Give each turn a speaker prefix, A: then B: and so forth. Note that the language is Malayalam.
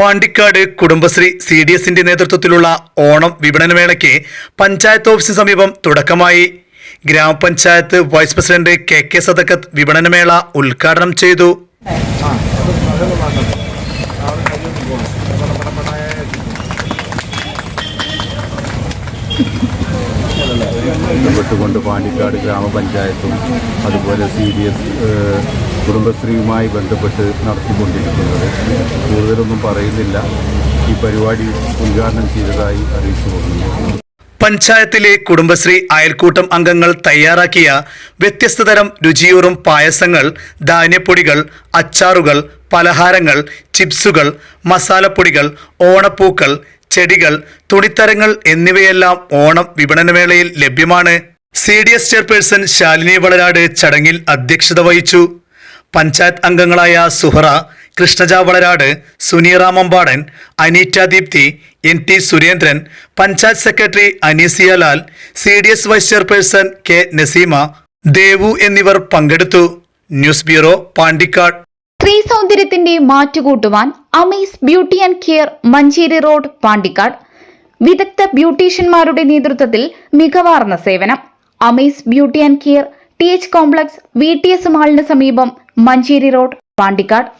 A: പാണ്ടിക്കാട് കുടുംബശ്രീ സി ഡി എസിന്റെ നേതൃത്വത്തിലുള്ള ഓണം വിപണനമേളയ്ക്ക് പഞ്ചായത്ത് ഓഫീസിന് സമീപം തുടക്കമായി. ഗ്രാമപഞ്ചായത്ത് vice president K K Sadakkath വിപണനമേള ഉദ്ഘാടനം ചെയ്തു.
B: ബന്ധപ്പെട്ടുകൊണ്ട് പാണ്ടിക്കാട് ഗ്രാമപഞ്ചായത്തും അതുപോലെ സി ഡി എസ് കുടുംബശ്രീയുമായി ബന്ധപ്പെട്ട് നടത്തിക്കൊണ്ടിരിക്കുന്നത്. കൂടുതലൊന്നും പറയുന്നില്ല. ഈ പരിപാടി ഉദ്ഘാടനം ചെയ്തതായി അറിയിച്ചു കൊടുക്കുന്നു.
A: പഞ്ചായത്തിലെ കുടുംബശ്രീ അയൽക്കൂട്ടം അംഗങ്ങൾ തയ്യാറാക്കിയ വ്യത്യസ്തതരം രുചിയൂറും പായസങ്ങൾ ധാന്യപ്പൊടികൾ അച്ചാറുകൾ പലഹാരങ്ങൾ ചിപ്സുകൾ മസാലപ്പൊടികൾ ഓണപ്പൂക്കൾ ചെടികൾ തുണിത്തരങ്ങൾ എന്നിവയെല്ലാം ഓണം വിപണനമേളയിൽ ലഭ്യമാണ്. C D S chairperson Shalini Valarad ചടങ്ങിൽ അധ്യക്ഷത വഹിച്ചു. പഞ്ചായത്ത് അംഗങ്ങളായ Suhara Krishnaja Valarad Suneera Mambadan Aneeta Deepthi N T Surendran panchayat secretary Aneesia Lal C D S vice chairperson K Naseema Devu എന്നിവർ പങ്കെടുത്തു. News bureau Pandikkad.
C: സ്ത്രീ സൗന്ദര്യത്തിന്റെ മാറ്റുകൂട്ടുവാൻ Amees beauty and care Manjeri road Pandikkad. വിദഗ്ധ ബ്യൂട്ടീഷ്യന്മാരുടെ നേതൃത്വത്തിൽ മികവാർന്ന സേവനം. Amees beauty and care T H complex V T S മാളിന് സമീപം മഞ്ചേരി റോഡ് പാണ്ടിക്കാട്.